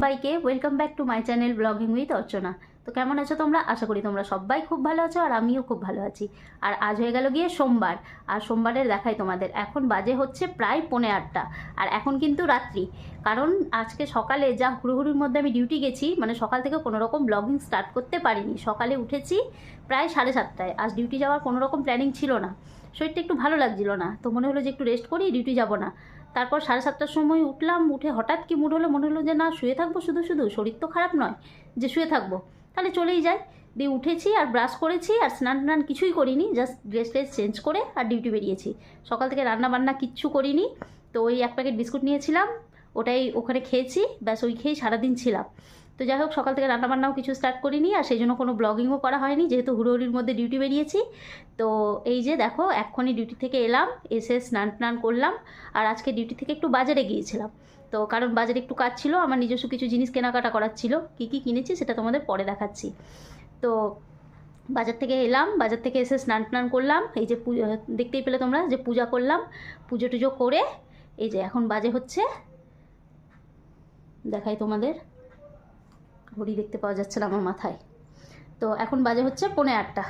সবাইকে welcome back to my channel blogging with Archana. তো কেমন আছো তোমরা? আশা করি তোমরা সবাই খুব ভালো আছো আর আমিও খুব ভালো আছি। আর আজ হয়ে গেল গিয়ে সোমবার। আর সোমবারের দেখাই তোমাদের। এখন বাজে হচ্ছে প্রায় পৌনে আটটা। আর এখন কিন্তু রাত্রি। কারণ আজকে সকালে যা হুড়োহুড়ির মধ্যে আমি ডিউটি গেছি মানে সকাল থেকে কোনো রকম ব্লগিং স্টার্ট করতে পারিনি। সকালে উঠেছি প্রায় সাড়ে সাতটায়। আজ ডিউটি যাওয়ার কোনো রকম প্ল্যানিং ছিল না। শরীরটা একটু ভালো লাগছিল না। তো মনে হলো যে একটু রেস্ট করি ডিউটি যাব না। তারপর সাড়ে সাতটার সময় উঠলাম, উঠে হঠাৎ কি মুড হলো? মনে হলো যে না, শুয়ে থাকব শুধু শুধু। শরীর তো খারাপ নয় যে শুয়ে থাকব। তাহলে চলেই যাই। দিয়ে উঠেছি আর ব্রাশ করেছি আর স্নান টান কিছুই করিনি। জাস্ট ড্রেস ট্রেস চেঞ্জ করে আর ডিউটি বেরিয়েছি। সকাল থেকে রান্না বান্না কিচ্ছু করিনি। তো ওই এক প্যাকেট বিস্কুট নিয়েছিলাম, ওটাই ওখানে খেয়েছি। ব্যাস ওই খেয়েই সারাদিন ছিলাম। তো যাই হোক, সকাল থেকে রান্নাবান্নাও কিছু স্টার্ট করিনি আর সেই জন্য কোনো ব্লগিংও করা হয়নি। যেহেতু হুড়োহুড়ির মধ্যে ডিউটি বেরিয়েছি, তো এই যে দেখো, এক্ষুনি ডিউটি থেকে এলাম, এসে স্নান টান করলাম আর আজকে ডিউটি থেকে একটু বাজারে গিয়েছিলাম। তো কারণ বাজারে একটু কাজ ছিল, আমার নিজস্ব কিছু জিনিস কেনাকাটা করার ছিল। কী কী কিনেছি সেটা তোমাদের পরে দেখাচ্ছি। তো বাজার থেকে এলাম, বাজার থেকে এসে স্নান টান করলাম। এই যে পু- দেখতেই পেলে তোমরা যে পূজা করলাম, পুজো টুজো করে, এই যে এখন বাজে হচ্ছে, দেখাই তোমাদের। ঘড়ি দেখতে পাওয়া যাচ্ছে না আমার মাথায়। তো এখন বাজে হচ্ছে পৌনে আটটা।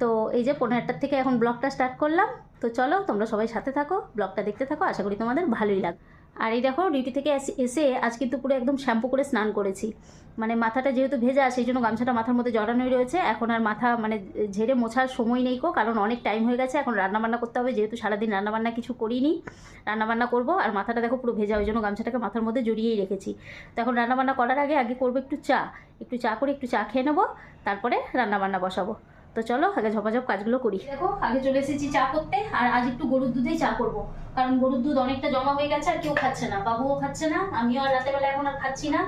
তো এই যে পৌনে আটটার থেকে এখন ব্লগটা স্টার্ট করলাম। তো চলো তোমরা সবাই সাথে থাকো, ব্লগটা দেখতে থাকো। আশা করি তোমাদের ভালোই লাগবে। আর এই দেখো, ডিউটি থেকে এসে- আজ কিন্তু পুরো একদম শ্যাম্পু করে স্নান করেছি। মানে মাথাটা যেহেতু ভেজা, সেই জন্য গামছাটা মাথার মধ্যে জড়ানোই রয়েছে। এখন আর মাথা মানে ঝেড়ে মোছার সময় নেই কো কারণ অনেক টাইম হয়ে গেছে। এখন রান্নাবান্না করতে হবে, যেহেতু সারাদিন রান্নাবান্না কিছু করিনি। রান্নাবান্না করব আর মাথাটা দেখো পুরো ভেজা, ওই জন্য গামছাটাকে মাথার মধ্যে জড়িয়েই রেখেছি। তো এখন রান্নাবান্না করার আগে আগে করব একটু চা। একটু চা করে একটু চা খেয়ে নেব, তারপরে রান্নাবান্না বসাবো। তো চলো আগে ঝপাঝপ কাজগুলো করি। দেখো, আগে চলে এসেছি চা করতে, আর আজ একটু গরুর দুধেই চা করব। কারণ গরুর দুধ অনেকটা জমা হয়ে গেছে আর কেউ খাচ্ছে না, বাবুও খাচ্ছে না, আমিও আর রাতের বেলা এখন আর খাচ্ছি না।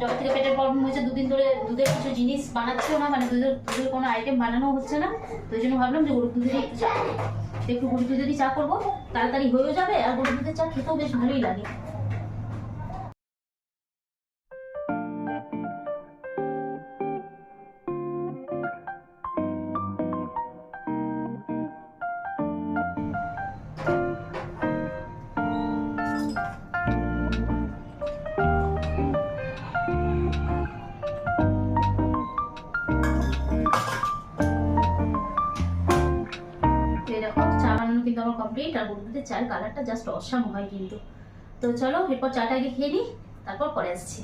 যখন থেকে পেটের প্রবলেম হয়েছে, দুদিন ধরে দুধের কিছু জিনিস বানাচ্ছেও না মানে দুধের দুধের কোনো আইটেম বানানো হচ্ছে না। তো ওই জন্য ভাবলাম যে গরুর দুধেরই একটু চা একটু গরুর দুধেরই চা করব, তাড়াতাড়ি হয়েও যাবে, আর গরুর দুধের চা খেতেও বেশ ভালোই লাগে। কমপ্লিট আর দুধের চায়ের কালারটা জাস্ট অসাম হয় কিন্তু। তো চলো, এরপর চাটা আগে খেয়ে নিই, তারপর পরে আসছি।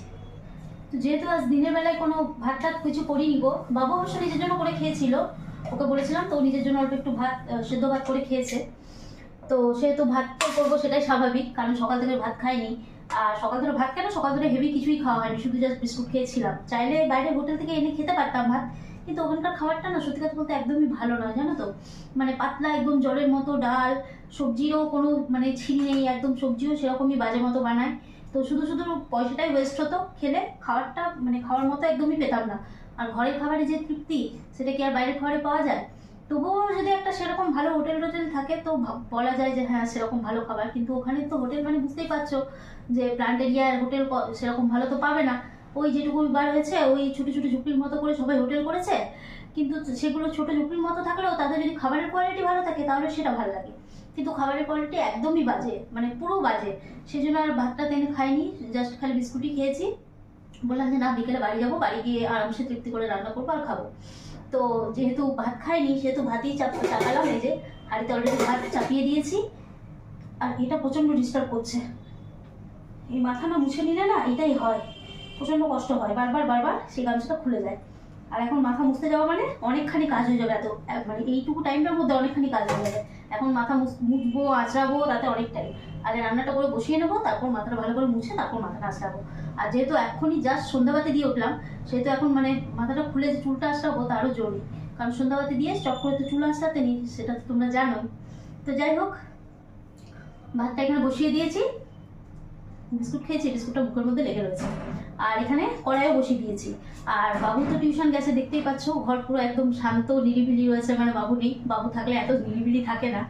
তো যেহেতু আজ দিনের বেলায় কোনো ভাত টাত কিছু করিনি গো, বাবু অবশ্য নিজের জন্য করে খেয়েছিল। ওকে বলেছিলাম তো নিজের জন্য অল্প একটু ভাত সেদ্ধ ভাত করে খেয়েছে। তো সেহেতু ভাত তো করব সেটাই স্বাভাবিক, কারণ সকাল থেকে ভাত খাইনি আর সকাল ধরে ভাত কেন? সকাল ধরে হেভি কিছুই খাওয়া হয়নি, শুধু জাস্ট বিস্কুট খেয়েছিলাম। চাইলে বাইরে হোটেল থেকে এনে খেতে পারতাম ভাত কিন্তু ওখানকার খাবারটা না সত্যি কথা বলতে একদমই ভালো নয়, জানো তো? মানে পাতলা একদম জলের মতো ডাল, সবজিরও কোনো মানে ছিল নেই, একদম সবজিও সেরকমই বাজে মতো বানায়। তো শুধু শুধু পয়সাটাই ওয়েস্ট হতো, খেলে খাবারটা মানে খাওয়ার মতো একদমই পেতাম না। আর ঘরের খাবারে যে তৃপ্তি, সেটা কি আর বাইরের খাবারে পাওয়া যায়? তবুও যদি একটা সেরকম ভালো হোটেল টোটেল থাকে, তো বলা যায় যে হ্যাঁ সেরকম ভালো খাবার। কিন্তু ওখানে তো হোটেল মানে বুঝতেই পারছ যে প্লান্ট এরিয়ার হোটেল সেরকম ভালো তো পাবে না। ওই যেটুকু বার হয়েছে, ওই ছোটো ছোটো ঝুঁকির মতো করে সবাই হোটেল করেছে, কিন্তু সেগুলো ছোটো ঝুঁকির মতো থাকলেও তাদের যদি খাবারের কোয়ালিটি ভালো থাকে, তাহলে সেটা ভালো লাগে। কিন্তু খাবারের কোয়ালিটি একদমই বাজে মানে পুরো বাজে। সেই জন্য আর ভাতটা তেনে খাইনি জাস্ট খালি বিস্কুটই খেয়েছি। বললাম যে না, বিকেলে বাড়ি যাব, বাড়ি গিয়ে আরামসে তৃপ্তি করে রান্না করব আর খাব। তো যেহেতু ভাত খাইনি, সেহেতু ভাতই চাপ চাপালাম এই যে, হাঁড়িতে অলরেডি ভাত চাপিয়ে দিয়েছি। আর এটা প্রচণ্ড ডিস্টার্ব করছে। এই মাথা না মুছে নিলে না, এটাই হয়। প্রচণ্ড কষ্ট হয়। বারবার বারবার সেই গামছাটা খুলে যায়। আর এখন মাথা মুছতে যাওয়া মানে অনেকখানি কাজ হয়ে যাবে এত। মানে এইটুকু টাইমটার মধ্যে অনেকখানি কাজ হয়ে যাবে। এখন মাথা মুছ- মুছবো, আঁচড়াবো, তাতে অনেক টাইম। আগে রান্নাটা করে বসিয়ে নেব, তারপর মাথাটা ভালো করে মুছে তারপর মাথাটা আঁচড়াবো। আর যেহেতু এখনই জাস্ট সন্ধ্যাবাতি দিয়ে উঠলাম, সেহেতু এখন মানে মাথাটা খুলে যে চুলটা আঁচড়াবো তারও জরুরি কারণ সন্ধ্যাবাতি দিয়ে চট করে তো চুল আঁচড়াতে নি সেটা তো তোমরা জানো তো যাই হোক, ভাতটা এখানে বসিয়ে দিয়েছি। বিস্কুট খেয়েছি, বিস্কুটটা মুখের মধ্যে লেগে রয়েছে। আর এখানে কড়াইও বসিয়ে দিয়েছি। আর বাবু তো টিউশন গেছে, দেখতেই পাচ্ছ, ঘর পুরো একদম শান্ত, নিরিবিলি রয়েছে মানে বাবু নেই। বাবু থাকলে এত নিরিবিলি থাকে না।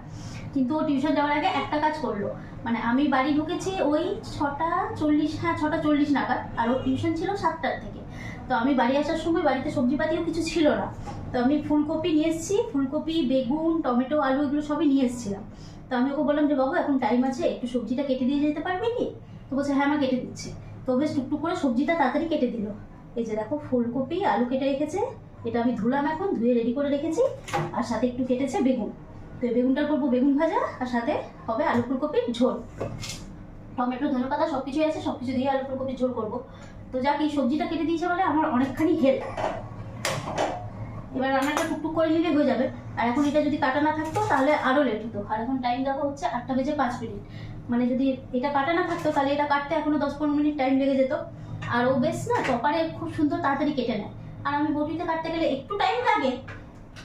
কিন্তু ও টিউশন যাওয়ার আগে একটা কাজ করল। মানে আমি বাড়ি ঢুকেছি ওই ছটা চল্লিশ হ্যাঁ ছটা চল্লিশ নাগাদ, আর ওর টিউশন ছিল সাতটার থেকে তো আমি বাড়ি আসার সময় বাড়িতে সবজিপাতিও কিছু ছিল না। তো আমি ফুলকপি নিয়ে এসেছি, ফুলকপি, বেগুন, টমেটো, আলু এগুলো সবই নিয়ে এসেছিলাম। তো আমি ওকে বললাম যে, বাবু, এখন টাইম আছে, একটু সবজিটা কেটে দিয়ে যেতে পারবে কি? তো বলছে হ্যাঁ মা, কেটে দিচ্ছি। তো বেশ টুকটুক করে সবজিটা তাড়াতাড়ি কেটে দিল। এই যে দেখো, ফুলকপি, আলু কেটে রেখেছে। এটা আমি ধুলাম এখন, ধুয়ে রেডি করে রেখেছি। আর সাথে একটু কেটেছে বেগুন। তো এই বেগুনটা করব বেগুন ভাজা, আর সাথে হবে আলু ফুলকপির ঝোল। টমেটো, ধনে পাতা সব কিছুই আছে সব কিছু দিয়ে আলু ফুলকপির ঝোল করব। তো যাক, এই সবজিটা কেটে দিয়েছে বলে আমার অনেকখানি হেল্প এবার রান্নাটা টুকটুক করে নিলে হয়ে যাবে। আর এখন এটা যদি কাটা না থাকতো, তাহলে আরও লেট হতো। আর এখন টাইম দেখো হচ্ছে আটটা বেজে পাঁচ মিনিট। মানে যদি এটা কাটা না থাকতো, তাহলে এটা কাটতে এখনও দশ পনেরো মিনিট টাইম লেগে যেত। আর ও বেশ না চপারে খুব সুন্দর তাড়াতাড়ি কেটে নেয়। আর আমি বটিতে কাটতে গেলে একটু টাইম লাগে।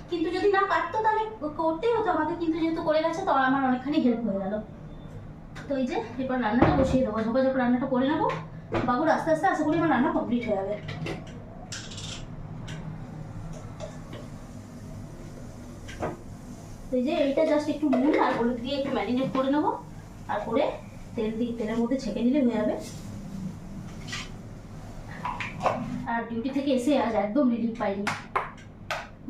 কিন্তু যদি না কাটতো, তাহলে করতেই হতো আমাকে। কিন্তু যেহেতু করে গেছে, তো আমার অনেকখানি হেল্প হয়ে গেল। তো এই যে, এরপর রান্নাটা বসিয়ে দেবো। ঝোপাঝোপ রান্নাটা করে নেব। বাবুর আস্তে আস্তে আশা করি আমার রান্না কমপ্লিট হয়ে যাবে। এই যে, এইটা জাস্ট একটু নুন আর হলুদ দিয়ে একটু ম্যারিনেট করে নেব। আর করে তেল দিয়ে, তেলের মধ্যে ছেঁকে নিলে হয়ে যাবে। আর ডিউটি থেকে এসে আজ একদম রিলিফ পাইনি।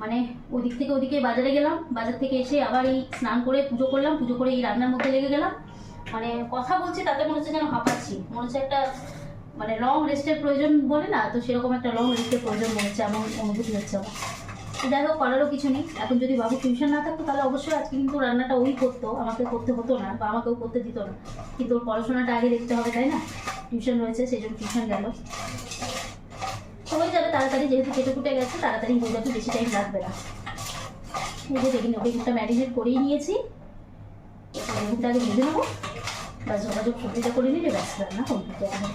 মানে ওদিক থেকে ওদিকে বাজারে গেলাম, বাজার থেকে এসে আবার এই স্নান করে পুজো করলাম, পুজো করে এই রান্নার মধ্যে লেগে গেলাম। মানে কথা বলছি, তাতে মনে হচ্ছে যেন হাঁপাচ্ছি। মনে হচ্ছে একটা মানে লং রেস্টের প্রয়োজন বলে না, তো সেরকম একটা লং রেস্টের প্রয়োজন মনে হচ্ছে এমন অনুভূতি হচ্ছে আমার। যাই হোক, করারও কিছু নেই। এখন যদি বাবু টিউশন না থাকতো, তাহলে অবশ্যই আজকে কিন্তু রান্নাটা ওই করতো, আমাকে করতে হতো না বা আমাকেও করতে দিত না। কিন্তু ওর পড়াশোনাটা আগে দেখতে হবে, তাই না? টিউশন রয়েছে, সেই জন্য টিউশন গেল। হয়ে যাবে তাড়াতাড়ি, যেহেতু কেটে কুটে গেছে, তাড়াতাড়ি হয়ে যাবে বেশি টাইম লাগবে না। এই যে বেগুন বেগুনটা ম্যারিনেট করেই নিয়েছি। আগে ভেজে নেব। বা যোগাযোগ সবজিটা করে নিলে ব্যাস, রান্না কমপ্লিট হয়ে যাবে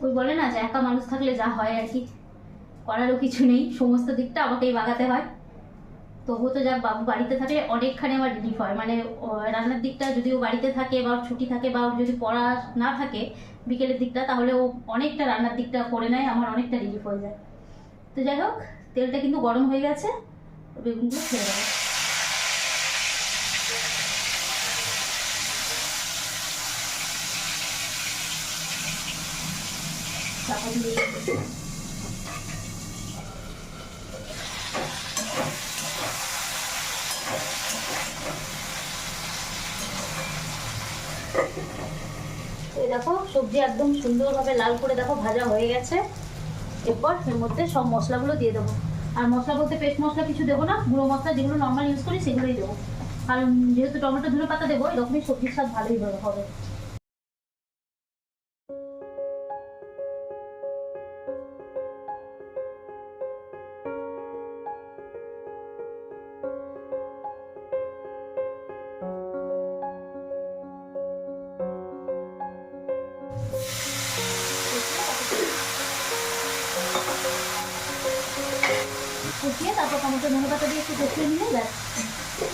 ওই বলে না যে একা মানুষ থাকলে যা হয় আর কি। করারও কিছু নেই, সমস্ত দিকটা আমাকেই বাগাতে হয়। তবুও তো যাক বাবু বাড়িতে থাকে, অনেকখানি আমার রিলিফ হয়। মানে রান্নার দিকটা যদি ও বাড়িতে থাকে বা ছুটি থাকে বা যদি পড়া না থাকে বিকেলের দিকটা, তাহলে ও অনেকটা রান্নার দিকটা করে নেয়, আমার অনেকটা রিলিফ হয়ে যায়। তো যাই হোক, তেলটা কিন্তু গরম হয়ে গেছে, বেগুনগুলো খেয়ে দেবো। দেখো, সবজি একদম সুন্দরভাবে লাল করে দেখো ভাজা হয়ে গেছে। এরপর এর মধ্যে সব মশলাগুলো দিয়ে দেবো। আর মশলা বলতে পেস্ট মশলা কিছু দেবো না, গুঁড়ো মশলা যেগুলো নর্মাল ইউজ করি সেগুলোই দেবো। কারণ যেহেতু টমেটো ধনে পাতা দেবো, এরকমই সবজির স্বাদ ভালোই হবে।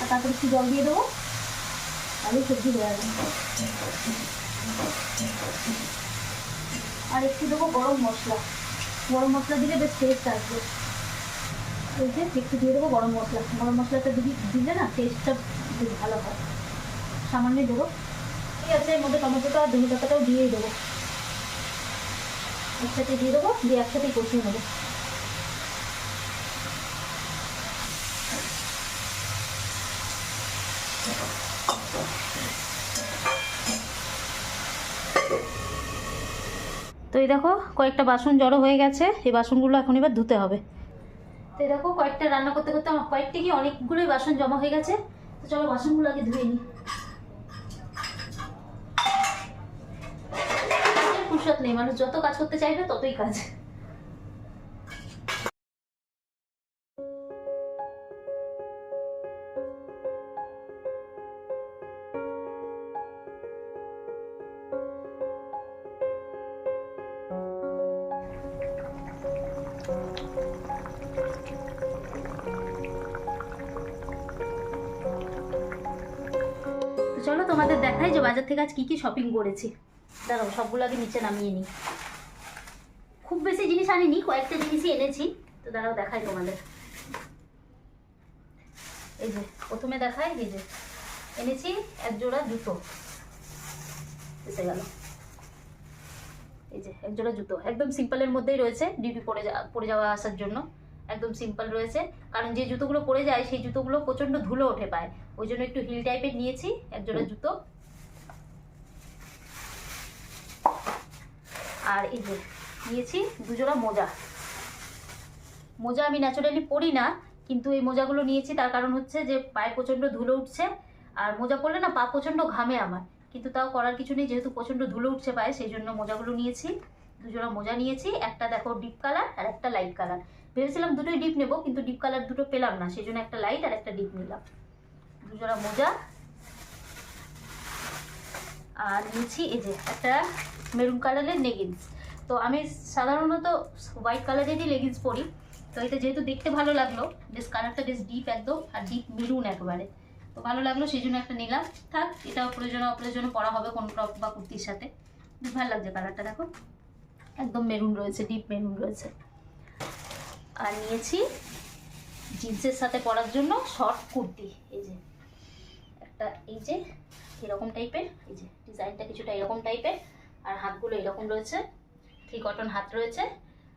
আর তারপর একটু জল দিয়ে দেবো। তাহলে সবজি হয়ে যাবে। আর একটু দেবো গরম মশলা। গরম মশলা দিলে বেশ টেস্ট আসবে। এই যে একটু দিয়ে দেবো গরম মশলা। গরম মশলাটা দিবি দিলে না টেস্টটা বেশ ভালো হয়। সামান্যই দেবো। ঠিক আছে, এর মধ্যে টমেটোটা আর ধনে পাতাটাও দিয়েই দেবো। একসাথে দিয়ে দেবো, দিয়ে একসাথেই কষিয়ে নেব। তো এই দেখো, কয়েকটা বাসন জড়ো হয়ে গেছে। এই বাসনগুলো এখন এবার ধুতে হবে। তো এই দেখো, কয়েকটা রান্না করতে করতে আমার কয়েকটা কি অনেকগুলোই বাসন জমা হয়ে গেছে। তো চলো বাসনগুলো আগে ধুয়ে নিই। ফুরসত নেই, মানুষ যত কাজ করতে চাইবে ততই কাজ। থেকে আজ কি কি শপিং করেছি? দাঁড়াও সবগুলো আগে নিচে নামিয়ে নিই। খুব বেশি জিনিস আনিনি কয়েকটা জিনিসই এনেছি। তো দাঁড়াও দেখাই তোমাদের। এই যে প্রথমে দেখাই এই যে এনেছি এক জোড়া জুতো। এসে গেল। এই যে এক জোড়া জুতো। একদম সিম্পলের মধ্যেই রয়েছে ডিউটি পরে যা পরে যাওয়া আসার জন্য। একদম সিম্পল রয়েছে। কারণ যে জুতোগুলো পরে যায় সেই জুতোগুলো প্রচণ্ড ধুলো ওঠে পায়। ওই জন্য একটু হিল টাইপের নিয়েছি এক জোড়া জুতো। আর এই যে নিয়েছি দুজোড়া মোজা। মোজা আমি ন্যাচারালি পরি না, কিন্তু এই মোজাগুলো নিয়েছি, তার কারণ হচ্ছে যে পায়ে প্রচণ্ড ধুলো উঠছে, আর মোজা পরলে না পা প্রচণ্ড ঘামে আমার, কিন্তু তাও করার কিছু নেই, যেহেতু প্রচণ্ড ধুলো উঠছে পায়ে সেই জন্য মোজাগুলো নিয়েছি, দুজোড়া মোজা নিয়েছি, একটা দেখো ডিপ কালার আর একটা লাইট কালার ভেবেছিলাম দুটোই ডিপ নেব, কিন্তু ডিপ কালার দুটো পেলাম না সেই জন্য একটা লাইট আর একটা ডিপ নিলাম। দুজোড়া মোজা। আর নিয়েছি এই যে একটা মেরুন কালারের লেগিংস তো আমি সাধারণত হোয়াইট কালারেরই লেগিংস পরি। তো এটা যেহেতু দেখতে ভালো লাগল, বেশ কালারটা বেশ ডিপ একদম, আর ডিপ মেরুন একবারে। তো ভালো লাগল, সেই জন্য একটা নিলাম। থাক এটাও প্রয়োজনে অপ্রয়োজনে পরা হবে কোনো টপ বা কুর্তির সাথে। বেশ ভালো লাগছে কালারটা দেখো। একদম মেরুন রয়েছে ডিপ মেরুন রয়েছে। আর নিয়েছি জিন্সের সাথে পরার জন্য শর্ট কুর্তি। এই যে, একটা, এই যে, এরকম টাইপের এই যে, ডিজাইনটা কিছুটা এরকম টাইপের আর হাতগুলো এরকম রয়েছে। থ্রি কটন হাত রয়েছে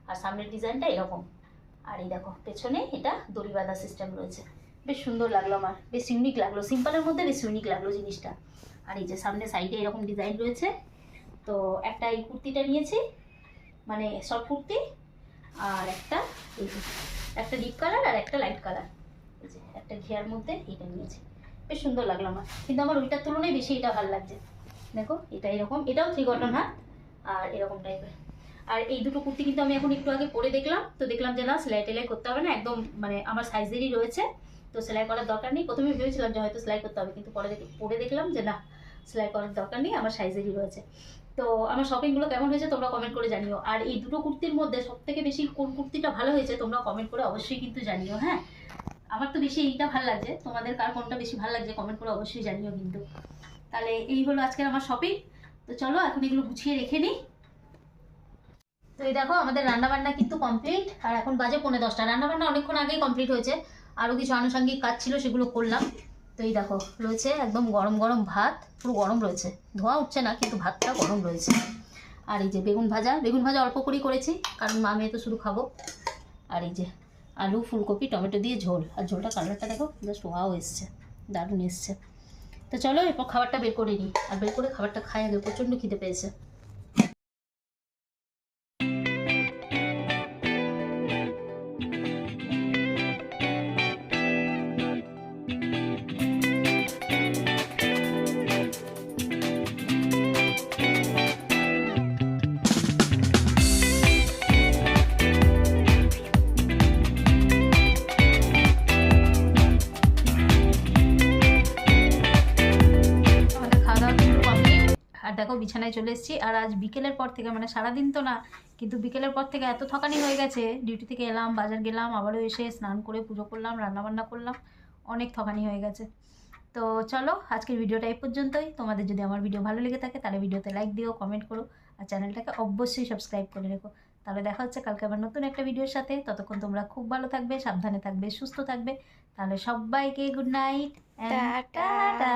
আর সামনের ডিজাইনটা এরকম। আর এই দেখো, পেছনে এটা দড়ি বাঁধা সিস্টেম রয়েছে। বেশ সুন্দর লাগল আমার, বেশ ইউনিক লাগল। সিম্পলের মধ্যে বেশ ইউনিক লাগল জিনিসটা। আর এই যে সামনে সাইডে এরকম ডিজাইন রয়েছে। তো একটা এই কুর্তিটা নিয়েছি মানে শর্ট কুর্তি আর একটা একটা ডিপ কালার আর একটা লাইট কালার একটা ঘিয়ার মধ্যে এটা নিয়েছি। বেশ সুন্দর লাগল আমার। কিন্তু আমার ওইটার তুলনায় বেশি এটা ভালো লাগছে। দেখো, এটা এরকম, এটাও থ্রি কটন হাত, আর এরকম টাইপের আর এই দুটো কুর্তি কিন্তু আমি এখন একটু আগে পরে দেখলাম, তো দেখলাম যে না, সেলাই টেলাই করতে হবে না, একদম মানে আমার সাইজেরই রয়েছে, তো সেলাই করার দরকার নেই। প্রথমে ভেবেছিলাম যে হয়তো সেলাই করতে হবে, কিন্তু পরে পরে দেখলাম যে না, সেলাই করার দরকার নেই, আমার সাইজেরই রয়েছে। তো আমার শপিংগুলো কেমন হয়েছে তোমরা কমেন্ট করে জানিও। আর এই দুটো কুর্তির মধ্যে সব থেকে বেশি কোন কুর্তিটা ভালো হয়েছে তোমরা কমেন্ট করে অবশ্যই কিন্তু জানিও হ্যাঁ? আমার তো বেশি এইটা ভালো লাগছে, তোমাদের কার কোনটা বেশি ভালো লাগছে কমেন্ট করে অবশ্যই জানিও কিন্তু। তাহলে এই হলো আজকের আমার শপিং তো চলো, এখন এগুলো গুছিয়ে রেখে নিই। তো এই দেখো, আমাদের রান্নাবান্না কিন্তু কমপ্লিট আর এখন বাজে পৌনে দশটা। রান্নাবান্না অনেকক্ষণ আগেই কমপ্লিট হয়েছে। আরও কিছু আনুষঙ্গিক কাজ ছিল, সেগুলো করলাম। তো এই দেখো, রয়েছে একদম গরম গরম ভাত। পুরো গরম রয়েছে। ধোয়া উঠছে না, কিন্তু ভাতটা গরম রয়েছে। আর এই যে বেগুন ভাজা বেগুন ভাজা অল্প করেই করেছি, কারণ মা মেয়ে তো শুধু খাব। আর এই যে আলু, ফুলকপি, টমেটো দিয়ে ঝোল। আর ঝোলটা কালারটা দেখো জাস্ট ওয়াও এসছে, দারুণ এসছে। তো চলো এরপর খাবারটা বের করে নিই। আর বের করে খাবারটা খাই আগে, প্রচণ্ড খিদে পেয়েছে। বিছানায় চলে এসেছি। আর আজ বিকেলের পর থেকে মানে সারাদিন তো না কিন্তু বিকেলের পর থেকে এত থকানি হয়ে গেছে। ডিউটি থেকে এলাম বাজার গেলাম আবারও এসে স্নান করে পুজো করলাম রান্নাবান্না করলাম অনেক থকানি হয়ে গেছে। তো চলো আজকের ভিডিওটা এই পর্যন্তই। তোমাদের যদি আমার ভিডিও ভালো লেগে থাকে তাহলে ভিডিওতে লাইক দিও কমেন্ট করো আর চ্যানেলটাকে অবশ্যই সাবস্ক্রাইব করে রেখো। তাহলে দেখা হচ্ছে কালকে আবার নতুন একটা ভিডিওর সাথে। ততক্ষণ তোমরা খুব ভালো থাকবে সাবধানে থাকবে সুস্থ থাকবে। তাহলে সবাইকে গুড নাইট টাটা। টাটা